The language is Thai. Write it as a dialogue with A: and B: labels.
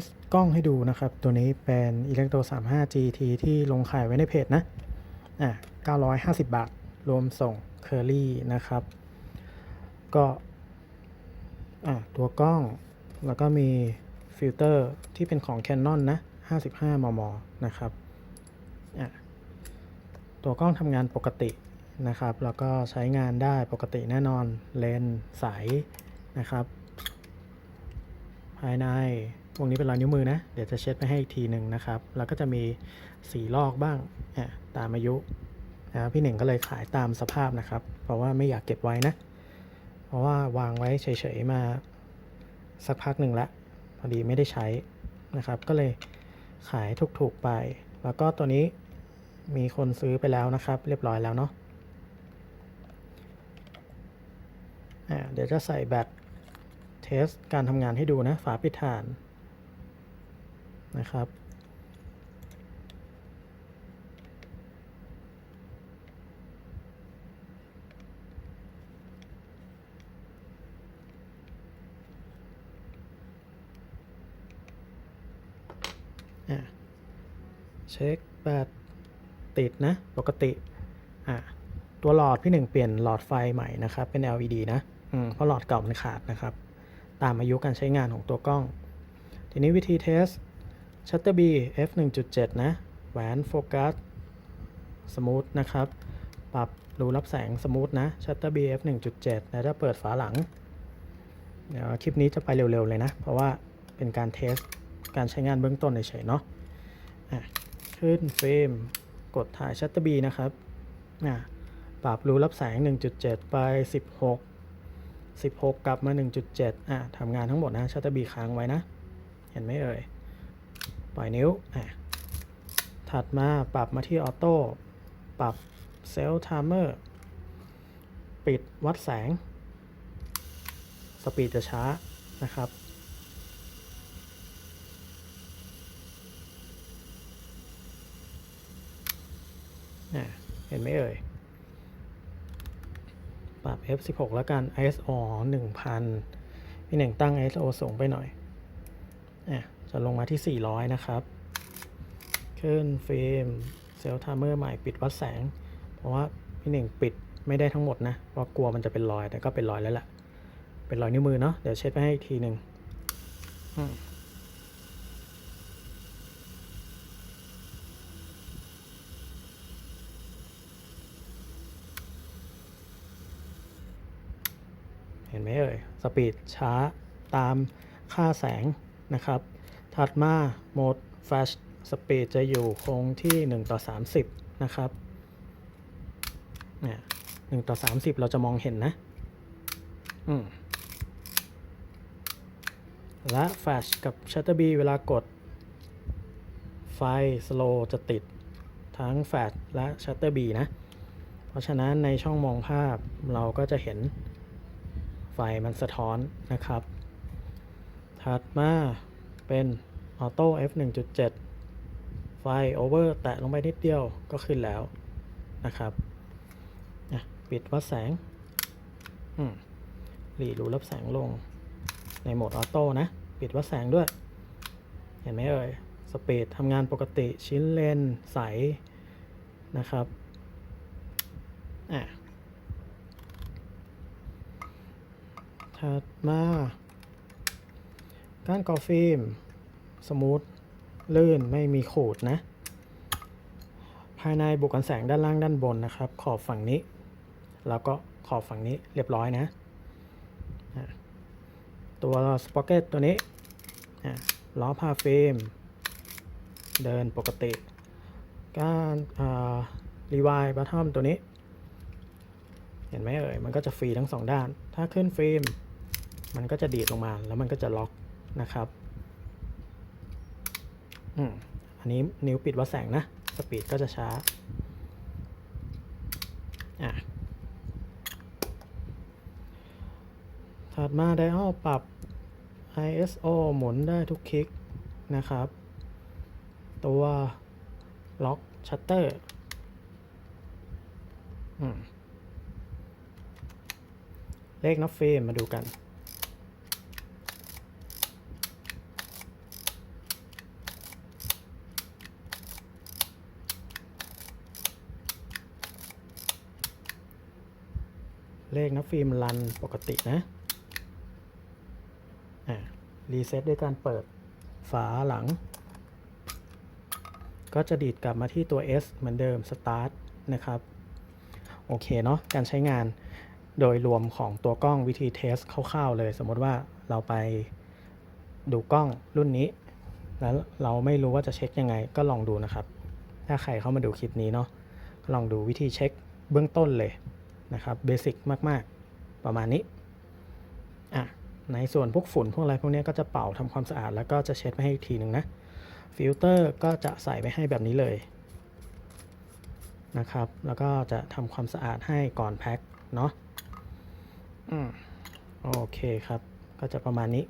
A: สกล้องให้ดูนะครับ ตัวนี้เป็น Electro 35 GT ที่ลงขายไว้ในเพจนะอะ950 บาท รวมส่งเคอรี่นะครับ ก็อะตัวกล้องแล้วก็มีฟิลเตอร์ที่เป็นของ Canon นะ 55 มม นะครับอะตัวกล้องทำงานปกตินะครับ แล้วก็ใช้งานได้ปกติแน่นอนเลนส์ใสนะครับ ภายใน วงนี้เป็นรอยนิ้วมือนะ เดี๋ยวจะเช็ดไปให้อีกทีหนึ่งนะครับ แล้วก็จะมีสีลอกบ้างอะตามอายุนะครับพี่หนึ่งก็เลยขายตามสภาพนะครับ เพราะว่าไม่อยากเก็บไว้นะ เพราะว่าวางไว้เฉยๆมาสักพักหนึ่งละพอดีไม่ได้ใช้นะครับ ก็เลยขายถูกๆไป แล้วก็ตัวนี้มีคนซื้อไปแล้วนะครับ เรียบร้อยแล้วเนาะอะเดี๋ยวจะใส่แบตเทสการทำงานให้ดูนะ ฝาปิดฐาน นะครับอะเช็คแบตติดนะ ปกติอะตัวหลอดพี่หนึ่งเปลี่ยนหลอดไฟใหม่นะครับ เป็น LED นะอืมเพราะหลอดเก่ามันขาดนะครับ ตามอายุการใช้งานของตัวกล้อง ทีนี้วิธีเทส Shutter B f 1.7 นะ แหวนโฟกัสสมูทนะครับ ปรับรูรับแสงสมูทนะ Shutter B f 1.7แล้วถ้าเปิดฝาหลัง เดี๋ยวคลิปนี้จะไปเร็ว ๆ เลยนะ เพราะว่าเป็นการเทสการใช้งานเบื้องต้นเฉยๆเนาะอะขึ้นเฟรมกดถ่าย Shutter B นะครับอะปรับรูรับแสง 1.7 ไป 16 16 กลับมา 1.7อะทำงานทั้งหมดนะ Shutter B ค้างไว้นะ เห็นไหมเอ่ย ปล่อยนิ้วอะถัดมาปรับมาที่ออโต้ปรับเซลล์ไทม์เมอร์ปิดวัดแสง สปีดจะช้านะครับอะเห็นไหมเอ่ย ปรับ F16 แล้วกัน ISO 1000 พี่หนึ่งตั้ง ISO สูงไปหน่อยอะ จะลงมาที่ 400 นะครับ ขึ้นเฟรมเซลล์ไทม์เมอร์ใหม่ปิดวัดแสง เพราะว่าพี่หนึ่งปิดไม่ได้ทั้งหมดนะเพราะกลัวมันจะเป็นรอยแต่ก็เป็นรอยแล้วแหละเป็นรอยนิ้วมือเนาะเดี๋ยวเช็ดไปให้อีกทีหนึ่งอืมเห็นไหมเอ่ย สปีดช้าตามค่าแสงนะครับ ถัดมาโหมด Flash สปีดจะอยู่คงที่ 1 ต่อ 30 นะครับเนี่ย1ต่อ30เราจะมองเห็นนะ อืม และ Flash กับ Shutter B เวลากด ไฟ Slow จะติด ทั้ง Flash และ Shutter B นะ เพราะฉะนั้นในช่องมองภาพเราก็จะเห็นไฟมันสะท้อนนะครับ ถัดมา เป็น Auto F 1.7 ไฟ Over แตะลงไปนิดเดียวก็ขึ้นแล้วนะครับปิดวัดแสงอืมหลีรูรับแสงลงในโหมดออโต้นะ ปิดวัดแสงด้วย เห็นไหมเอ่ย สปีดทำงานปกติชิ้นเลนใสนะครับอะถัดมา ก้านกอฟิล์มสมูทลื่นไม่มีขูดนะ ภายในบุกกันแสงด้านล่างด้านบนนะครับ ขอบฝั่งนี้ แล้วก็ขอบฝั่งนี้เรียบร้อยนะ ตัวสปอ c เกตตัวนี้ล้อพาฟิล์มเดินปกติก้านรีวายบัตทอมตัวนี้ เห็นไหมเอ่ย มันก็จะฟรีทั้งสองด้าน ถ้าขึ้นฟิล์มมันก็จะดีดลงมาแล้วมันก็จะล็อก นะครับอืมอันนี้นิ้วปิดวัดแสงนะ สปีดก็จะช้า อะ ถัดมาไดอัลปรับ ISO หมุนได้ทุกคลิกนะครับ ตัวล็อกชัตเตอร์อืมเลขนับเฟรมมาดูกัน เลขนะฟิล์มรันปกตินะรีเซ็ตด้วยการเปิดฝาหลัง ก็จะดีดกลับมาที่ตัว S เหมือนเดิม Start นะครับ โอเคเนาะการใช้งานโดยรวมของตัวกล้องวิธีเทสคร่าวๆเลย สมมติว่าเราไปดูกล้องรุ่นนี้ แล้วเราไม่รู้ว่าจะเช็คยังไงก็ลองดูนะครับ ถ้าใครเข้ามาดูคลิปนี้เนาะลองดูวิธีเช็คเบื้องต้นเลย นะครับเบสิกมาก ๆ ประมาณนี้อะในส่วนพวกฝุ่นพวกอะไรพวกนี้ก็จะเป่าทำความสะอาดแล้วก็จะเช็ดไปให้อีกทีหนึ่งนะฟิลเตอร์ก็จะใส่ไปให้แบบนี้เลยนะครับแล้วก็จะทำความสะอาดให้ก่อนแพ็คเนาะอืมโอเคครับ ก็จะประมาณนี้